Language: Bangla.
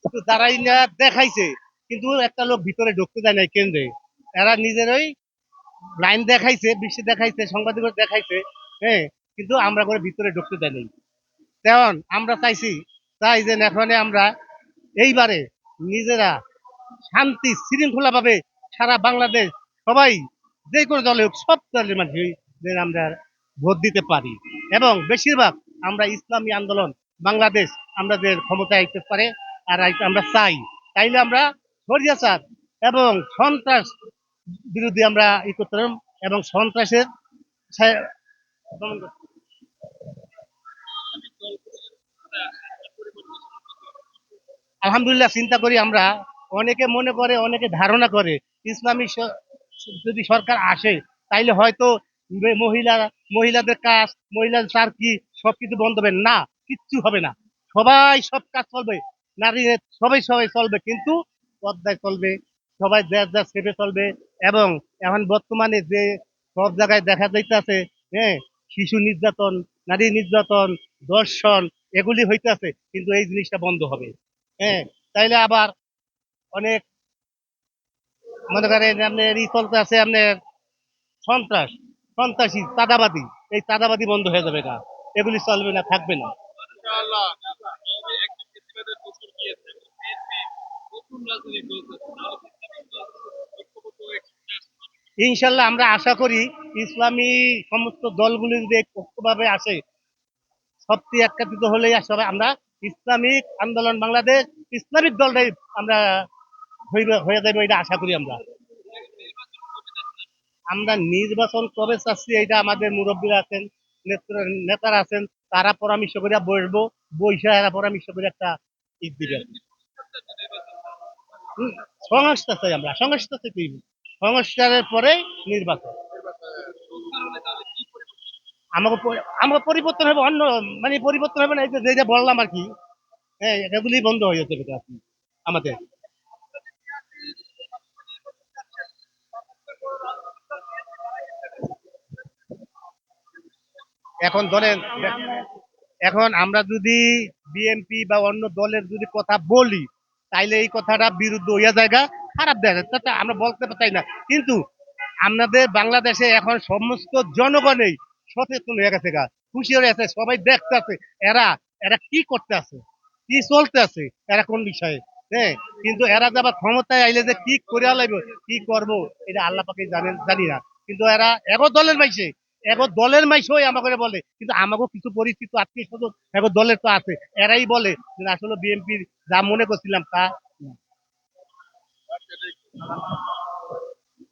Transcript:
কিন্তু দাঁড়াই না দেখাইছে, কিন্তু একটা লোক ভিতরে ঢুকতে দেয় নাই কেন্দ্রে। এরা নিজেরই লাইন দেখাইছে বিশ্বে দেখাইছে সাংবাদিক দেখাইছে হ্যাঁ কিন্তু আমরা করে ভিতরে ঢুকতে দেয় নাই। তেমন আমরা চাইছি চাই যে এখন আমরা এইবারে নিজেরা শান্তি শৃঙ্খলা ভাবে সারা বাংলাদেশ, সবাই যে কোনো দলে হোক, সব দলের মানুষ আমরা ভোট দিতে পারি। এবং বেশিরভাগ আমরা ইসলামী আন্দোলন, বাংলাদেশ আমরা যে ক্ষমতা আইতে পারে। আর আমরা চাই। তাইলে আমরা সরিয়াচার এবং সন্ত্রাস বিরোধী আমরা ই করতে এবং সন্ত্রাসের আলহামদুলিল্লাহ, চিন্তা করি আমরা। অনেকে মনে করে, অনেকে ধারণা করে। ইসলামী যদি সরকার আসে, তাইলে হয়তো মহিলা, মহিলাদের কাজ, মহিলাদের কি সবকিছু বন্ধ হবে। না, কিচ্ছু হবে না। সবাই সব কাজ চলবে। নারী সবাই সবাই চলবে, কিন্তু পর্দায় চলবে, সবাই যার যার সেভে চলবে এবং এখন বর্তমানে যে সব জায়গায় দেখা যাইতেছে হ্যাঁ শিশু নির্যাতন, নারী নির্যাতন, দর্শন, এগুলি হইতেছে, কিন্তু এই জিনিসটা বন্ধ হবে। হ্যাঁ তাইলে আবার অনেক মনে করেন আপনার ই চলতে আছে আপনার সন্ত্রাস, সন্ত্রাসী, চাঁদাবাদী, এই চাঁদাবাদী বন্ধ হয়ে যাবে না এগুলি চলবে না, থাকবে না। ইনশাল্লাহ আমরা আশা করি ইসলামী সমস্ত দলগুলি যদি ঐক্যভাবে আসে সবটি একত্রিত হলেই আসলে আমরা ইসলামিক আন্দোলন বাংলাদেশ, ইসলামিক দলটাই আমরা হয়ে যাবে এটা আশা করি আমরা। আমরা নির্বাচন কবে চাচ্ছি এটা আমাদের মুরব্বীরা আছেন নেতৃ- নেতারা আছেন, তারা পরামর্শ করে বসবো, বৈশা পরামর্শ করে একটা ঈদ দিবেন। সংস্কার চাই আমরা সংস্কার চাই তুই সংস্কারের পরে নির্বাচন। আমাকে আমাকে পরিবর্তন হবে, অন্য মানে পরিবর্তন হবে না, এই যেটা বললাম আর কি। হ্যাঁ এগুলি বন্ধ হয়ে আর আমাদের। এখন ধরেন, এখন আমরা যদি বিএনপি বা অন্য দলের যদি কথা বলি তাইলে এই কথাটা বিরুদ্ধ হইয়া জায়গা খারাপ দেখা যায় আমরা বলতে চাই না। কিন্তু আমাদের বাংলাদেশে এখন সমস্ত জনগণেই সচেতন হয়ে গেছে গা, খুশি হয়ে গেছে, সবাই দেখতেছে এরা এরা কি করতে আছে, কি চলতে আছে, এরা কোন বিষয়ে হ্যাঁ? কিন্তু এরা যে আবার ক্ষমতায় আইলে যে কি করে লাগবে কি করব, এটা আল্লাহ পাকে জানেন, জানি না। কিন্তু এরা এগো দলের মাইসে এগো দলের মাইসই আমাকে বলে, কিন্তু আমাকেও কিছু পরিচিত আত্মীয় স্বজন এখন দলের তো আছে এরাই বলে যে, আসলে বিএনপির যা মনে করছিলাম তা।